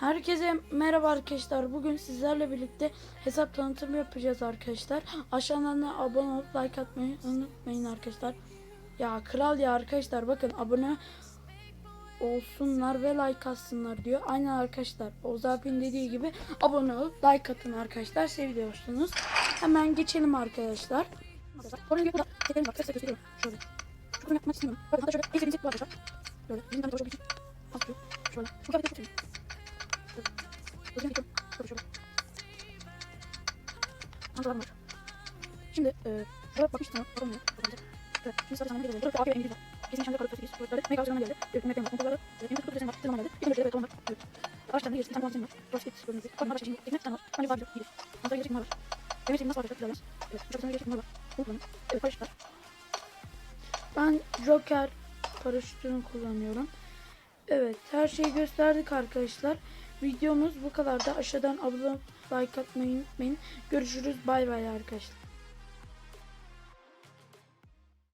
Herkese merhaba arkadaşlar. Bugün sizlerle birlikte hesap tanıtımı yapacağız arkadaşlar. Aşağıdan da abone olup like atmayı unutmayın arkadaşlar. Ya kral ya arkadaşlar bakın abone olsunlar ve like atsınlar diyor. Aynen arkadaşlar. Oğuz abinin dediği gibi abone olup like atın arkadaşlar. Seviyorsunuz. Hemen geçelim arkadaşlar. Şöyle. Antalarım var. Şimdi e, şuraya bakmıştım. Bakılmıyor. Bakılacak. Evet. Şimdi sadece zamanı geliyor. Burada AKV İngiliz var. Kesin nişanlı karı 38. Burada mega avcı geldi. Evet. Mega var. Kontrolları. Evet. Emre kutu var. Zaman geldi. Bir tane evet onlar. Evet. Araçlarında gerisi. Bir tane var. Gördüğünüz gibi. Bakın araç için. Ekmek tane var. Bence var. İyi. Antalya'da gerçek bunlar var. İçin nasıl var? Güzel. Evet. Uçak sana gerçek bunlar var. Bunu kullanın. Evet. Paraşütler. Ben Joker paraşütünü kullanıyorum. Evet her şeyi gösterdik arkadaşlar. Videomuz bu kadar da aşağıdan abone like atmayı unutmayın. Görüşürüz bay bay arkadaşlar.